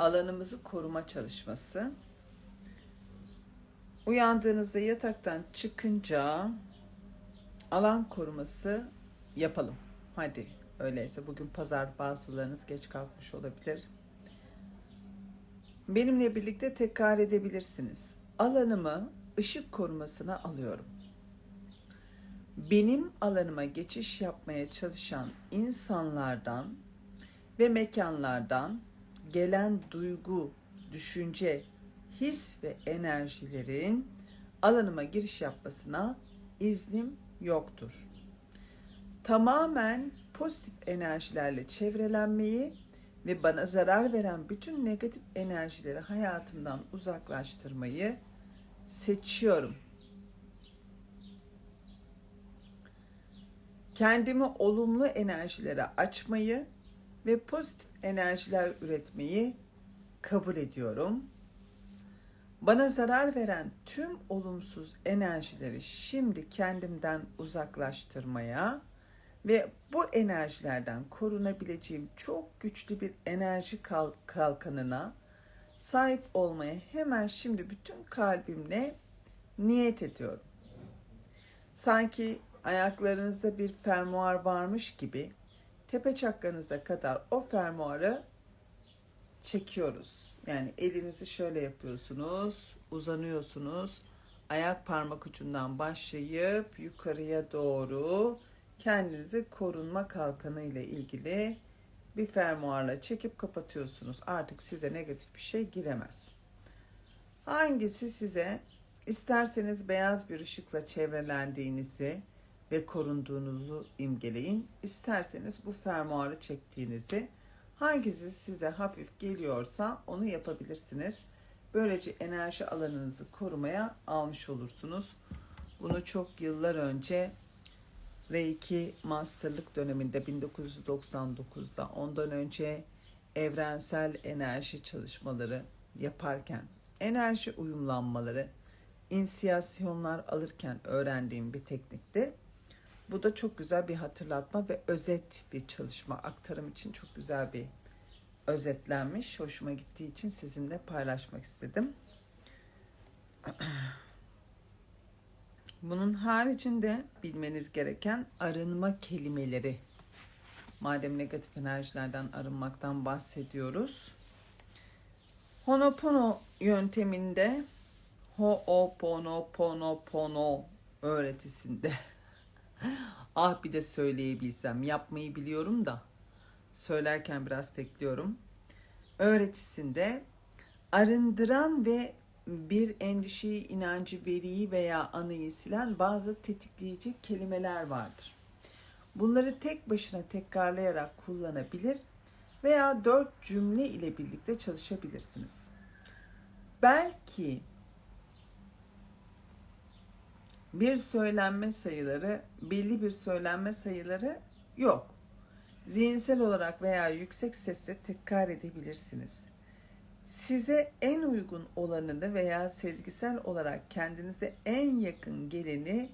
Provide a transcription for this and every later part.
alanımızı koruma çalışması. Uyandığınızda yataktan çıkınca alan koruması yapalım. Hadi öyleyse bugün pazar bazılarınız geç kalkmış olabilir. Benimle birlikte tekrar edebilirsiniz. Alanımı ışık korumasına alıyorum. Benim alanıma geçiş yapmaya çalışan insanlardan ve mekanlardan gelen duygu, düşünce, his ve enerjilerin alanıma giriş yapmasına iznim yoktur. Tamamen pozitif enerjilerle çevrelenmeyi ve bana zarar veren bütün negatif enerjileri hayatımdan uzaklaştırmayı seçiyorum. Kendimi olumlu enerjilere açmayı ve pozitif enerjiler üretmeyi kabul ediyorum. Bana zarar veren tüm olumsuz enerjileri şimdi kendimden uzaklaştırmaya ve bu enerjilerden korunabileceğim çok güçlü bir enerji kalk- kalkanına sahip olmaya hemen şimdi bütün kalbimle niyet ediyorum. Sanki ayaklarınızda bir fermuar varmış gibi tepe çakranıza kadar o fermuarı çekiyoruz. Yani elinizi şöyle yapıyorsunuz, uzanıyorsunuz. Ayak parmak ucundan başlayıp yukarıya doğru kendinizi korunma kalkanı ile ilgili bir fermuarla çekip kapatıyorsunuz. Artık size negatif bir şey giremez. Hangisi size isterseniz beyaz bir ışıkla çevrelendiğinizi ve korunduğunuzu imgeleyin. İsterseniz bu fermuarı çektiğinizi hangisi size hafif geliyorsa onu yapabilirsiniz. Böylece enerji alanınızı korumaya almış olursunuz. Bunu çok yıllar önce Reiki Masterlık döneminde 1999'da ondan önce evrensel enerji çalışmaları yaparken enerji uyumlanmaları, inisiyasyonlar alırken öğrendiğim bir teknikti. Bu da çok güzel bir hatırlatma ve özet bir çalışma. Aktarım için çok güzel bir özetlenmiş. Hoşuma gittiği için sizinle paylaşmak istedim. Bunun haricinde bilmeniz gereken arınma kelimeleri. Madem negatif enerjilerden arınmaktan bahsediyoruz. Honopono yönteminde Ho'oponoponopono öğretisinde ah bir de söyleyebilsem yapmayı biliyorum da söylerken biraz tekliyorum. Öğretisinde arındıran ve bir endişeyi, inancı, veriyi veya anıyı silen bazı tetikleyici kelimeler vardır. Bunları tek başına tekrarlayarak kullanabilir veya dört cümle ile birlikte çalışabilirsiniz. Belki bir söylenme sayıları, belli bir söylenme sayıları yok. Zihinsel olarak veya yüksek sesle tekrar edebilirsiniz. Size en uygun olanını veya sezgisel olarak kendinize en yakın geleni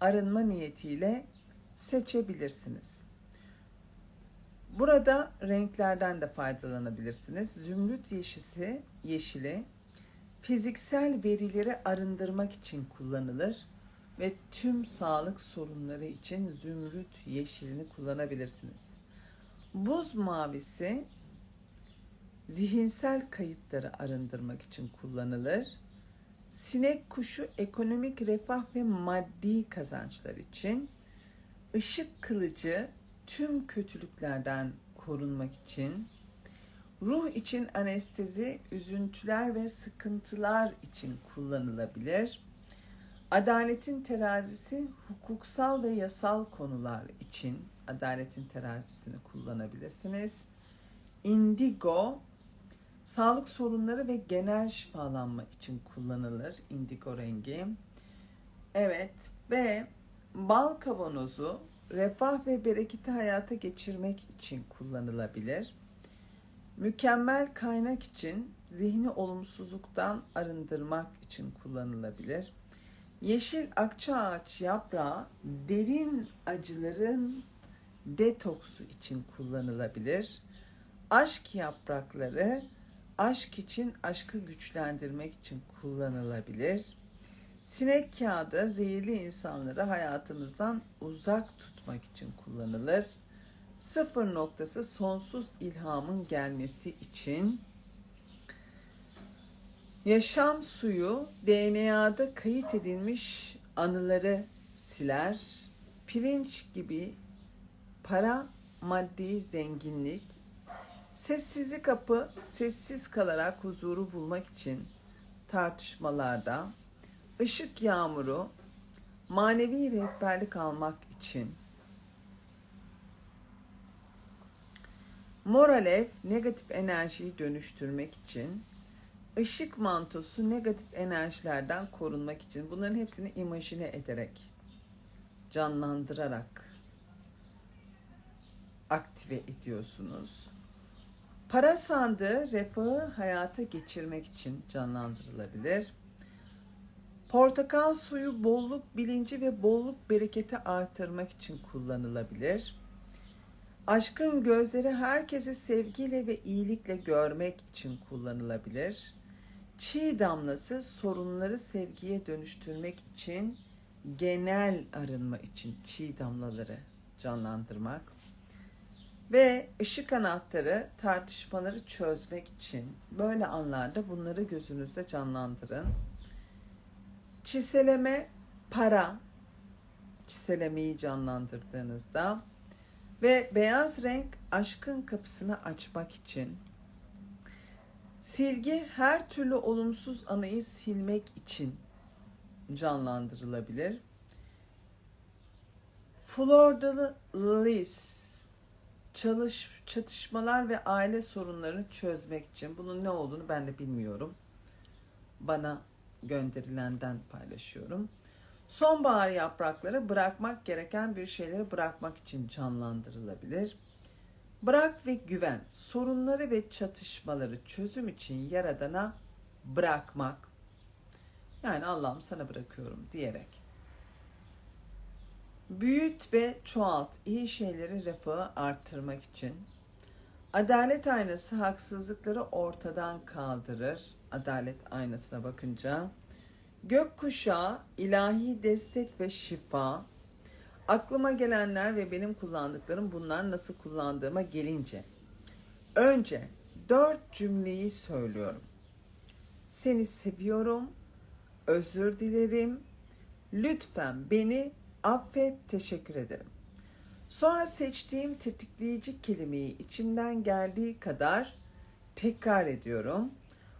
arınma niyetiyle seçebilirsiniz. Burada renklerden de faydalanabilirsiniz. Zümrüt yeşisi, yeşili fiziksel verileri arındırmak için kullanılır ve tüm sağlık sorunları için zümrüt yeşilini kullanabilirsiniz. Buz mavisi zihinsel kayıtları arındırmak için kullanılır. Sinek kuşu ekonomik refah ve maddi kazançlar için, ışık kılıcı tüm kötülüklerden korunmak için, ruh için anestezi, üzüntüler ve sıkıntılar için kullanılabilir. Adaletin terazisi hukuksal ve yasal konular için adaletin terazisini kullanabilirsiniz. Indigo sağlık sorunları ve genel şifalanma için kullanılır indigo rengi. Evet ve bal kavanozu refah ve bereketi hayata geçirmek için kullanılabilir. Mükemmel kaynak için zihni olumsuzluktan arındırmak için kullanılabilir. Yeşil akça ağaç yaprağı derin acıların detoksu için kullanılabilir. Aşk yaprakları aşk için, aşkı güçlendirmek için kullanılabilir. Sinek kağıdı zehirli insanları hayatımızdan uzak tutmak için kullanılır. Sıfır noktası sonsuz ilhamın gelmesi için. Yaşam suyu DNA'da kayıt edilmiş anıları siler. Pirinç gibi para, maddi zenginlik, sessizlik kapı, sessiz kalarak huzuru bulmak için tartışmalarda, ışık yağmuru, manevi rehberlik almak için, mor negatif enerjiyi dönüştürmek için, ışık mantosu negatif enerjilerden korunmak için bunların hepsini imajine ederek, canlandırarak aktive ediyorsunuz. Para sandığı refahı hayata geçirmek için canlandırılabilir. Portakal suyu bolluk bilinci ve bolluk bereketi artırmak için kullanılabilir. Aşkın gözleri herkesi sevgiyle ve iyilikle görmek için kullanılabilir. Çiğ damlası sorunları sevgiye dönüştürmek için genel arınma için çiğ damlaları canlandırmak ve ışık anahtarı tartışmaları çözmek için böyle anlarda bunları gözünüzde canlandırın. Çiseleme para çiselemeyi canlandırdığınızda ve beyaz renk aşkın kapısını açmak için silgi her türlü olumsuz anıyı silmek için canlandırılabilir. Flordalı Liz çalış, çatışmalar ve aile sorunlarını çözmek için bunun ne olduğunu ben de bilmiyorum. Bana gönderilenden paylaşıyorum. Sonbahar yaprakları bırakmak gereken bir şeyleri bırakmak için canlandırılabilir. Bırak ve güven, sorunları ve çatışmaları çözüm için yaradana bırakmak. Yani Allah'ım sana bırakıyorum diyerek Büyüt ve çoğalt iyi şeyleri refahı arttırmak için. Adalet aynası haksızlıkları ortadan kaldırır. Adalet aynasına bakınca. Gökkuşağı ilahi destek ve şifa. Aklıma gelenler ve benim kullandıklarım bunlar nasıl kullandığıma gelince. Önce dört cümleyi söylüyorum. Seni seviyorum, özür dilerim, lütfen beni Affet, teşekkür ederim. Sonra seçtiğim tetikleyici kelimeyi içimden geldiği kadar tekrar ediyorum.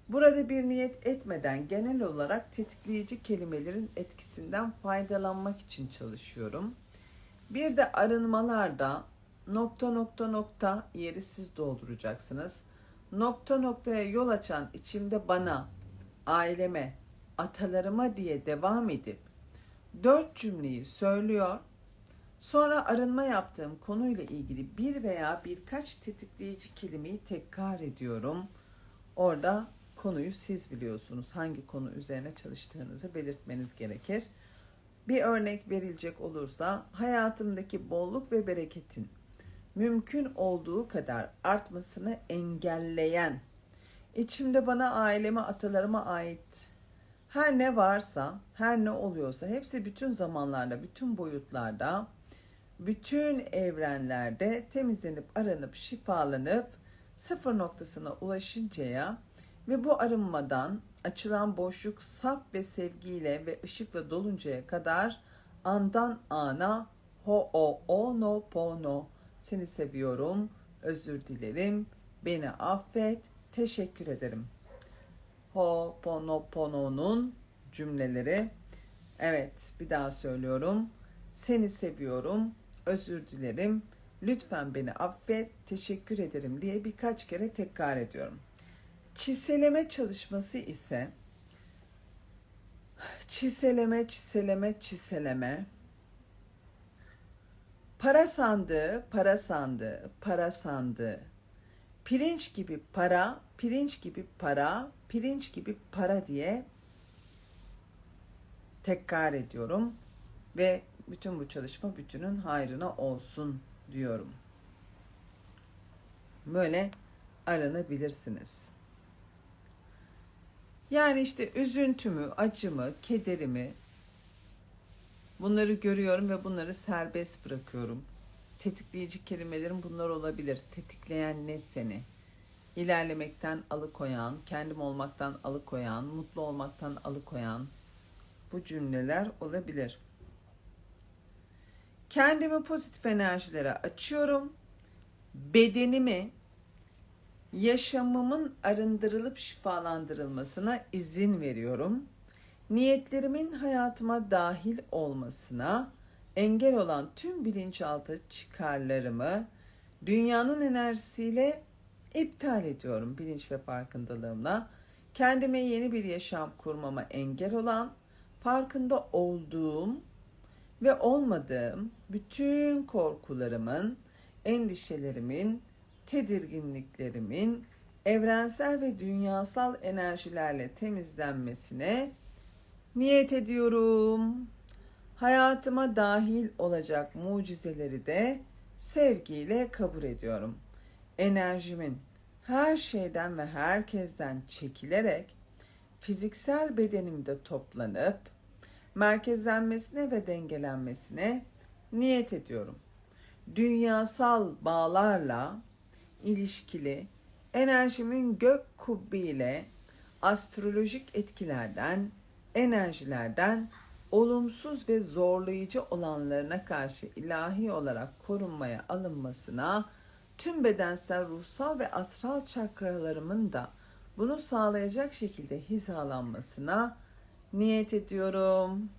Burada bir niyet etmeden genel olarak tetikleyici kelimelerin etkisinden faydalanmak için çalışıyorum. Bir de arınmalarda nokta nokta nokta yeri siz dolduracaksınız. Nokta noktaya yol açan içimde bana, aileme, atalarıma diye devam edip dört cümleyi söylüyor. Sonra arınma yaptığım konuyla ilgili bir veya birkaç tetikleyici kelimeyi tekrar ediyorum. Orada konuyu siz biliyorsunuz. Hangi konu üzerine çalıştığınızı belirtmeniz gerekir. Bir örnek verilecek olursa hayatımdaki bolluk ve bereketin mümkün olduğu kadar artmasını engelleyen, içimde bana aileme, atalarıma ait her ne varsa, her ne oluyorsa hepsi bütün zamanlarda, bütün boyutlarda, bütün evrenlerde temizlenip, aranıp, şifalanıp sıfır noktasına ulaşıncaya ve bu arınmadan açılan boşluk saf ve sevgiyle ve ışıkla doluncaya kadar andan ana ho o o no po no seni seviyorum, özür dilerim, beni affet, teşekkür ederim.'' Ho'ponopono'nun cümleleri. Evet, bir daha söylüyorum. Seni seviyorum, özür dilerim, lütfen beni affet, teşekkür ederim diye birkaç kere tekrar ediyorum. Çiseleme çalışması ise çiseleme, çiseleme, çiseleme. Para sandığı, para sandığı, para sandığı. Pirinç gibi para, pirinç gibi para, pirinç gibi para diye tekrar ediyorum ve bütün bu çalışma bütünün hayrına olsun diyorum. Böyle aranabilirsiniz. Yani işte üzüntümü, acımı, kederimi bunları görüyorum ve bunları serbest bırakıyorum. Tetikleyici kelimelerim bunlar olabilir. Tetikleyen ne seni? İlerlemekten alıkoyan, kendim olmaktan alıkoyan, mutlu olmaktan alıkoyan bu cümleler olabilir. Kendimi pozitif enerjilere açıyorum. Bedenimi yaşamımın arındırılıp şifalandırılmasına izin veriyorum. Niyetlerimin hayatıma dahil olmasına engel olan tüm bilinçaltı çıkarlarımı dünyanın enerjisiyle iptal ediyorum bilinç ve farkındalığımla. Kendime yeni bir yaşam kurmama engel olan, farkında olduğum ve olmadığım bütün korkularımın, endişelerimin, tedirginliklerimin evrensel ve dünyasal enerjilerle temizlenmesine niyet ediyorum. Hayatıma dahil olacak mucizeleri de sevgiyle kabul ediyorum. Enerjimin her şeyden ve herkesten çekilerek fiziksel bedenimde toplanıp merkezlenmesine ve dengelenmesine niyet ediyorum. Dünyasal bağlarla ilişkili enerjimin gök kubbiyle astrolojik etkilerden, enerjilerden olumsuz ve zorlayıcı olanlarına karşı ilahi olarak korunmaya alınmasına, tüm bedensel, ruhsal ve astral çakralarımın da bunu sağlayacak şekilde hizalanmasına niyet ediyorum.